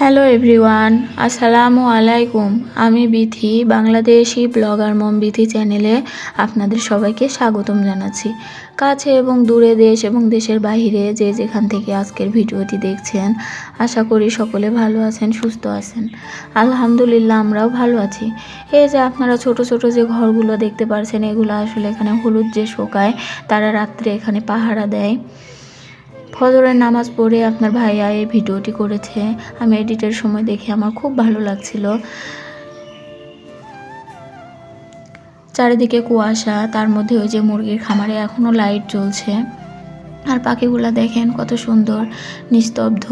Hello everyone আসসালামু আলাইকুম আমি বিথি বাংলাদেশি ব্লগার মম বিথি চ্যানেলে আপনাদের সবাইকে স্বাগতম জানাচ্ছি। কাছে এবং দূরে দেশ এবং দেশের বাইরে যে যেখান থেকে আজকের ভিডিওটি দেখছেন, আশা করি সকলে ভালো আছেন, সুস্থ আছেন। আলহামদুলিল্লাহ, আমরাও ভালো আছি। এই যে আপনারা ছোট ছোট যে ঘরগুলো দেখতে পারছেন, এগুলো আসলে এখানে হলুদ যে শোকায়, তারা রাত্রে এখানে পাহারা দেয়। ফজরের নামাজ পড়ে আপনার ভাইয়া এই ভিডিওটি করেছে। আমি এডিটের সময় দেখে আমার খুব ভালো লাগছিল। চারিদিকে কুয়াশা, তার মধ্যে ওই যে মুরগির খামারে এখনও লাইট জ্বলছে। আর পাখিগুলা দেখেন কত সুন্দর, নিস্তব্ধ।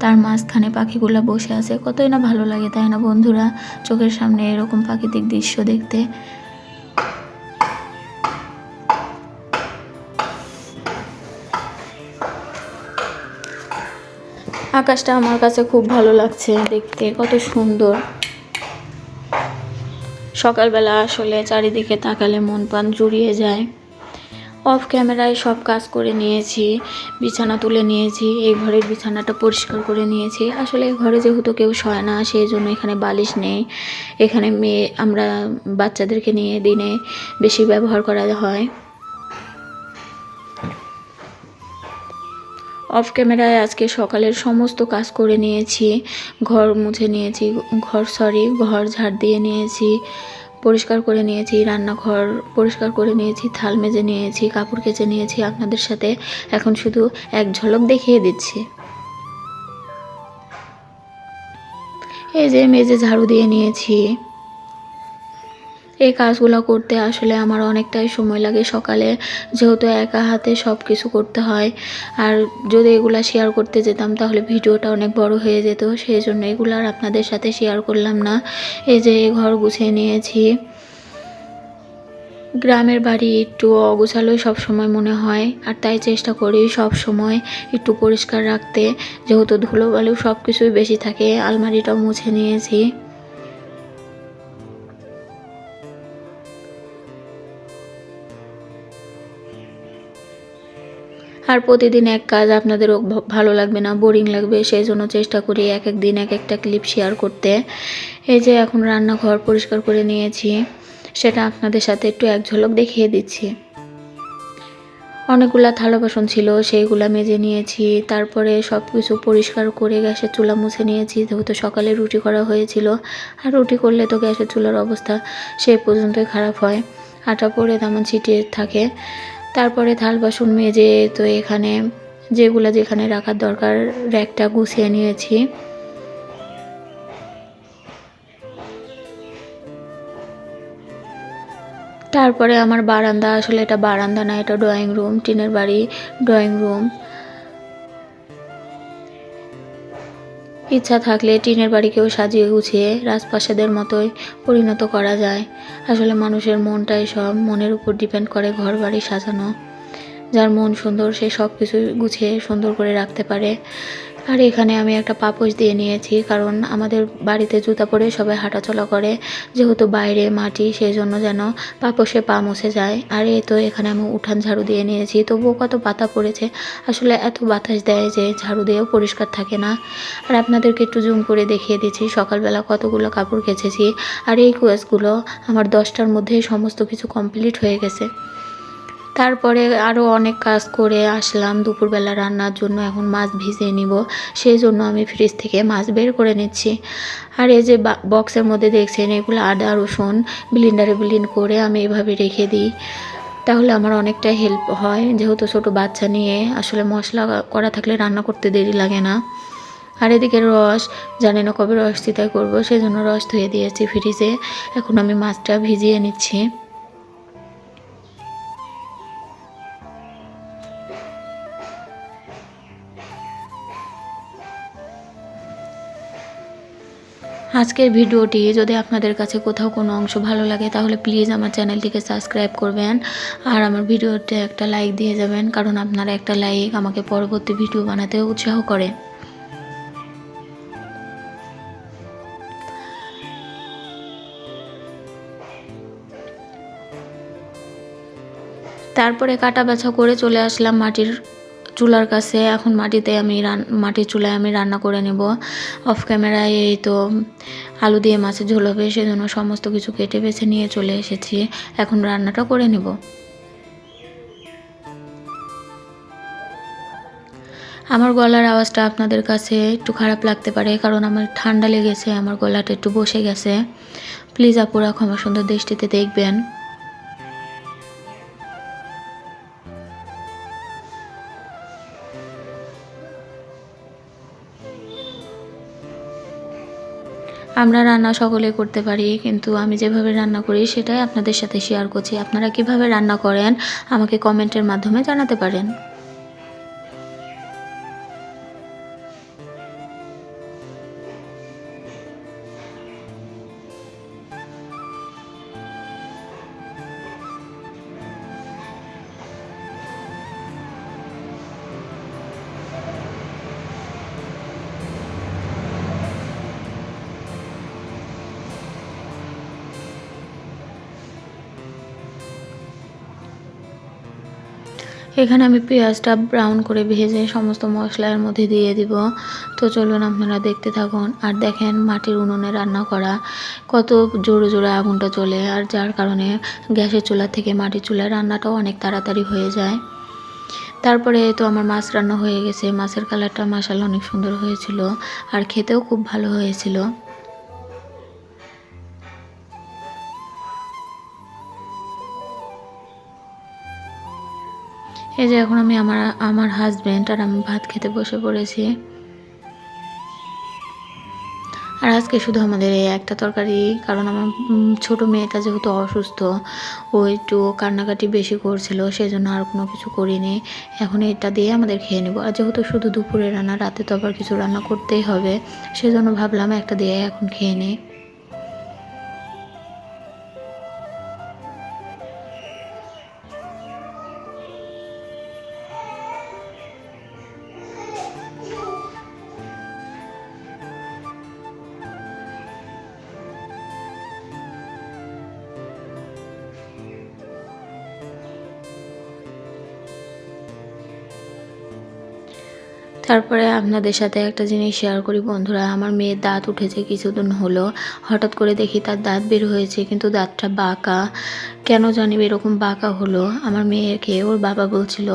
তার মাঝখানে পাখিগুলা বসে আছে, কতই না ভালো লাগে, তাই না বন্ধুরা? চোখের সামনে এরকম প্রাকৃতিক দৃশ্য দেখতে। আকাশটা আমার কাছে খুব ভালো লাগছে দেখতে, কত সুন্দর। সকালবেলা আসলে চারিদিকে তাকালে মন প্রাণ জুড়িয়ে যায়। অফ ক্যামেরায় সব কাজ করে নিয়েছি, বিছানা তুলে নিয়েছি, এই ঘরের বিছানাটা পরিষ্কার করে নিয়েছি। আসলে এই ঘরে যেহেতু কেউ শয় না, সেই জন্য এখানে বালিশ নেই। এখানে মেয়ে, আমরা বাচ্চাদেরকে নিয়ে দিনে বেশি ব্যবহার করা হয়। অফ ক্যামেরায় আজকে সকালের সমস্ত কাজ করে নিয়েছি। ঘর মুছে নিয়েছি, ঘর সরি ঘর ঝাড় দিয়ে নিয়েছি, পরিষ্কার করে নিয়েছি, রান্নাঘর পরিষ্কার করে নিয়েছি, থাল মেজে নিয়েছি, কাপড় কেচে নিয়েছি, আপনাদের সাথে এখন শুধু এক ঝলক দেখিয়ে দিচ্ছি। এই যে মেজে ঝাড়ু দিয়ে নিয়েছি। এই কাজগুলো করতে আসলে আমার অনেকটাই সময় লাগে সকালে, যেহেতু একা হাতে সব কিছু করতে হয়। আর যদি এগুলা শেয়ার করতে যেতাম, তাহলে ভিডিওটা অনেক বড় হয়ে যেত। সেই জন্য এগুলো আর আপনাদের সাথে শেয়ার করলাম না। এই যে ঘর গুছিয়ে নিয়েছি। গ্রামের বাড়ি একটু অগোছালোই সময় মনে হয়, আর তাই চেষ্টা করি সব সময় একটু পরিষ্কার রাখতে। যেহেতু ধুলোবালু সব কিছুই বেশি থাকে, আলমারিটাও মুছে নিয়েছি। আর প্রতিদিন এক কাজ আপনাদেরও ভালো লাগবে না বোরিং লাগবে, সেই জন্য চেষ্টা করি এক এক দিন এক একটা ক্লিপ শেয়ার করতে। এই যে এখন রান্নাঘর পরিষ্কার করে নিয়েছি, সেটা আপনাদের সাথে একটু এক ঝলক দেখিয়ে দিচ্ছি। অনেকগুলা থালা বাসন ছিল, সেইগুলা মেজে নিয়েছি, তারপরে সব কিছু পরিষ্কার করে গ্যাসের চুলা মুছে নিয়েছি, যেহেতু সকালে রুটি করা হয়েছিল, আর রুটি করলে তো গ্যাসের চুলার অবস্থা সেই পর্যন্তই খারাপ হয়। আটা পড়ে তেমন ছিটিয়ে থাকে তারপরে থাল বাসন মেজে তো এখানে যেগুলো যেখানে রাখার দরকার র্যাকটা গুছিয়ে নিয়েছি। তারপরে আমার বারান্দা, আসলে এটা বারান্দা না, এটা ড্রয়িং রুম টিনের বাড়ি ড্রয়িং রুম ইচ্ছা থাকলে টিনের বাড়িকেও সাজিয়ে গুছিয়ে রাজপ্রাসাদের মতোই পরিণত করা যায়। আসলে মানুষের মনটাই সব, মনের উপর ডিপেন্ড করে ঘর বাড়ি সাজানো। যার মন সুন্দর, সে সব কিছু গুছিয়ে সুন্দর করে রাখতে পারে। আর এখানে আমি একটা পাপোশ দিয়ে নিয়েছি, কারণ আমাদের বাড়িতে জুতা পরে সবাই হাঁটাচলা করে, যেহেতু বাইরে মাটি সেই জন্য যেন পাপোশে পা মুছে যায়। আর এই তো এখানে আমি উঠান ঝাড়ু দিয়ে নিয়েছি, তবুও কত পাতা পড়েছে। আসলে এত বাতাস দেয় যে ঝাড়ু দিয়েও পরিষ্কার থাকে না। আর আপনাদেরকে একটু জুম করে দেখিয়ে দিচ্ছি, সকালবেলা কতগুলো কাপড় কেচেছি, আর এই কুয়াশগুলো আমার দশটার মধ্যেই সমস্ত কিছু কমপ্লিট হয়ে গেছে। তারপরে আরও অনেক কাজ করে আসলাম দুপুরবেলা রান্নার জন্য, এখন মাছ ভিজিয়ে নিব। সেই জন্য আমি ফ্রিজ থেকে মাছ বের করে নিচ্ছি। আর এই যে বক্সের মধ্যে দেখছেন, এগুলো আদা, রসুন ব্লিন্ডারে ব্লিন্ড করে আমি এভাবে রেখে দিই। তাহলে আমার অনেকটা হেল্প হয়, যেহেতু ছোট বাচ্চা নিয়ে আসলে মশলা করা থাকলে রান্না করতে দেরি লাগে না। আর এদিকে রস, জানি না কবে রস চিতাই করব সেই জন্য রস ধুয়ে দিয়েছি ফ্রিজে এখন আমি মাছটা ভিজিয়ে নিচ্ছি। আজকের ভিডিওটি যদি আপনাদের কাছে কোথাও কোনো অংশ ভালো লাগে, তাহলে প্লিজ আমার চ্যানেলটিকে সাবস্ক্রাইব করবেন। আর আমার ভিডিওতে একটা লাইক দিয়ে যাবেন, কারণ আপনারা একটা লাইক আমাকে পরবর্তী ভিডিও বানাতে উৎসাহ করে। তারপরে কাটা বাছা করে চলে আসলাম মাটির চুলার কাছে, এখন মাটিতে আমি রান, মাটির চুলায় আমি রান্না করে নেব। অফ ক্যামেরায় এই তো আলু দিয়ে মাছের ঝোল হবে, সেজন্য সমস্ত কিছু কেটে বেছে নিয়ে চলে এসেছি। এখন রান্নাটা করে নেব। আমার গলার আওয়াজটা আপনাদের কাছে একটু খারাপ লাগতে পারে, কারণ আমার ঠান্ডা লেগেছে, আমার গলাটা একটু বসে গেছে। প্লিজ আপুরা ক্ষমা সুন্দর দৃষ্টিতে দেখবেন। আমরা রান্না সকলে করতে পারি, কিন্তু আমি যেভাবে রান্না করি সেটাই আপনাদের সাথে শেয়ার করছি। আপনারা কীভাবে রান্না করেন, আমাকে কমেন্টের মাধ্যমে জানাতে পারেন। এখানে আমি পেঁয়াজটা ব্রাউন করে ভেজে সমস্ত মশলার মধ্যে দিয়ে দিব। তো চলুন আপনারা দেখতে থাকুন। আর দেখেন মাটির উনুনে রান্না করা কত জোরে জোরে আগুনটা চলে, আর যার কারণে গ্যাসের চুলা থেকে মাটির চুলায় রান্নাটাও অনেক তাড়াতাড়ি হয়ে যায়। তারপরে তো আমার মাছ রান্না হয়ে গেছে। মাছের কালারটা মাসাল অনেক সুন্দর হয়েছিল, আর খেতেও খুব ভালো হয়েছিল। এই যে এখন আমি আমার আমার হাজব্যান্ড আর আমি ভাত খেতে বসে পড়েছি। আর আজকে শুধু আমাদের এই একটা তরকারি, কারণ আমার ছোট মেয়েটা যেহেতু অসুস্থ, ও একটু কান্নাকাটি বেশি করছিল, সেজন্য আর কোনো কিছু করিনি। এখন এটা দিয়ে আমাদের খেয়ে নেব। আর যেহেতু শুধু দুপুরে রান্না, রাতে তো আবার কিছু রান্না করতেই হবে, সেজন্য ভাবলাম একটা দিয়ে এখন খেয়ে নিই। তারপরে আপনাদের সাথে একটা জিনিস শেয়ার করি, বন্ধুরা। আমার মেয়ের দাঁত উঠেছে কিছুদিন হলো। হঠাৎ করে দেখি তার দাঁত বের হয়েছে, কিন্তু দাঁতটা বাঁকা। কেন জানি এরকম বাঁকা হলো। আমার মেয়েকে, ওর বাবা বলছিল,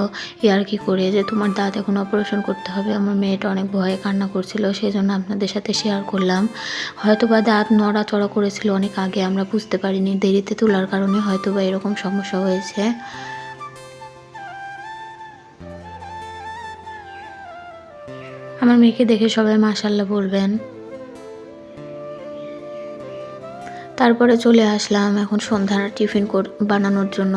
ইয়ার কি করে যে তোমার দাঁত এখন অপারেশন করতে হবে? আমার মেয়েটা অনেক ভয়ে কান্না করছিল সেই জন্য আপনাদের সাথে শেয়ার করলাম। হয়তো বা দাঁত নড়াচড়া করেছিল অনেক আগে, আমরা বুঝতে পারিনি। দেরিতে তোলার কারণে হয়তো বা এরকম সমস্যা হয়েছে। আমার মেয়েকে দেখে সবাই মাশাল্লাহ বলবেন। তারপরে চলে আসলাম এখন সন্ধ্যার টিফিন বানানোর জন্য।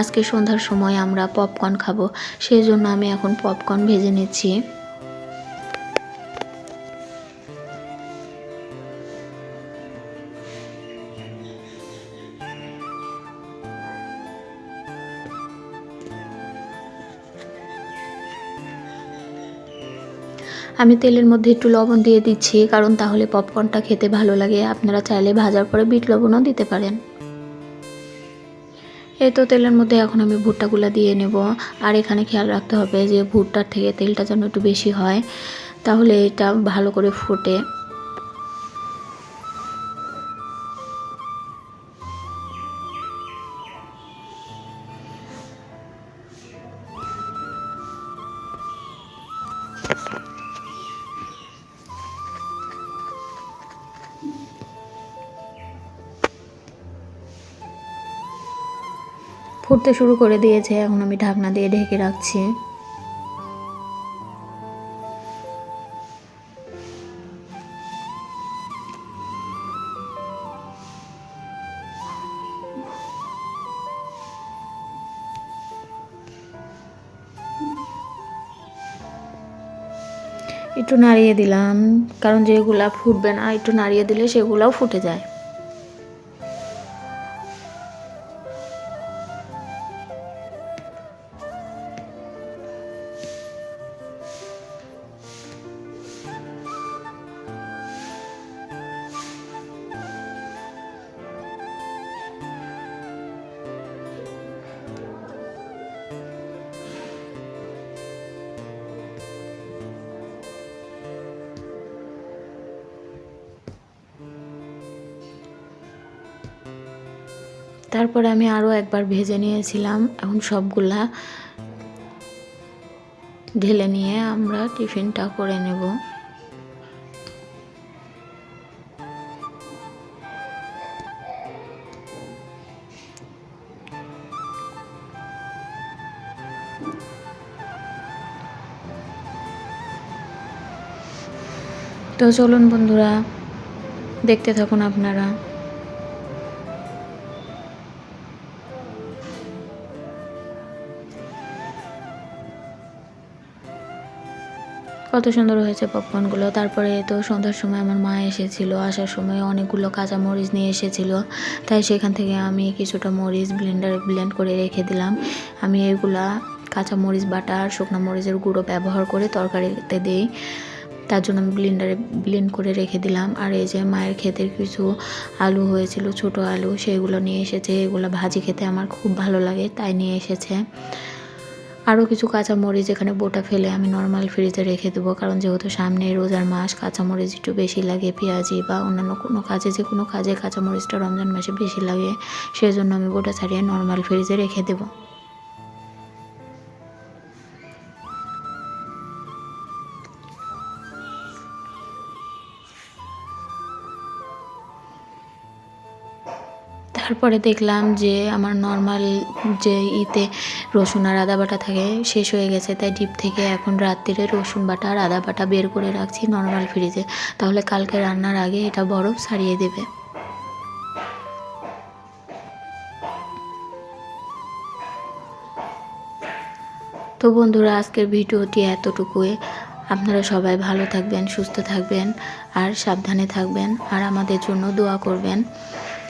আজকে সন্ধ্যার সময় আমরা পপকর্ন খাব সেই জন্য আমি এখন পপকর্ন ভেজে নিচ্ছি। আমি তেলের মধ্যে একটু লবণ দিয়ে দিচ্ছি, কারণ তাহলে পপকর্নটা খেতে ভালো লাগে। আপনারা চাইলে ভাজার পরে বিট লবণও দিতে পারেন। এই তো তেলের মধ্যে এখন আমি ভুট্টাগুলো দিয়ে নেব। আর এখানে খেয়াল রাখতে হবে যে ভুট্টার থেকে তেলটা যেন একটু বেশি হয়, তাহলে এটা ভালো করে ফোটে। ফুটতে শুরু করে দিয়েছে, এখন আমি ঢাকনা দিয়ে ঢেকে রাখছি। একটু নাড়িয়ে দিলাম, কারণ যেগুলা ফুটবে না, একটু নাড়িয়ে দিলে সেগুলাও ফুটে যায়। তারপরে আমি আরও একবার ভেজে নিয়েছিলাম। এখন সবগুলা ঢেলে নিয়ে আমরা টিফিনটা করে নেব। তো চলুন বন্ধুরা, দেখতে থাকুন আপনারা। কত সুন্দর হয়েছে পপকর্নগুলো তারপরে তো সন্ধ্যার সময় আমার মা এসেছিল, আসার সময় অনেকগুলো কাঁচা মরিচ নিয়ে এসেছিল। তাই সেখান থেকে আমি কিছুটা মরিচ ব্লেন্ডারে ব্লেন্ড করে রেখে দিলাম। আমি এগুলা কাঁচা মরিচ বাটা আর শুকনো মরিচের গুঁড়ো ব্যবহার করে তরকারিতে দিই। তার জন্য আমি ব্লেন্ডারে ব্লেন্ড করে রেখে দিলাম। আর এই যে মায়ের ক্ষেতের কিছু আলু হয়েছিল, ছোট আলু, সেগুলো নিয়ে এসেছে। এগুলো ভাজি খেতে আমার খুব ভালো লাগে, তাই নিয়ে এসেছে। আরও কিছু কাঁচামরিচ এখানে বোটা ফেলে আমি নর্মাল ফ্রিজে রেখে দেবো। কারণ যেহেতু সামনে রোজার মাস, কাঁচামরিচ একটু বেশি লাগে, পেঁয়াজি বা অন্যান্য কোনো কাজে, যে কোনো কাজে কাঁচামরিচটা রমজান মাসে বেশি লাগে, সেজন্য আমি বোটা ছাড়িয়ে নর্মাল ফ্রিজে রেখে দেবো। তারপরে দেখলাম যে আমার নর্মাল যে ইতে রসুন আর আদা বাটা থাকে, শেষ হয়ে গেছে। তাই ডিপ থেকে এখন রাত্রিরে রসুন বাটা আর আদা বাটা বের করে রাখছি নর্মাল ফ্রিজে তাহলে কালকে রান্নার আগে এটা বরফ সারিয়ে দেবে। তো বন্ধুরা, আজকের ভিডিওটি এতটুকুই। আপনারা সবাই ভালো থাকবেন, সুস্থ থাকবেন আর সাবধানে থাকবেন আর আমাদের জন্য দোয়া করবেন।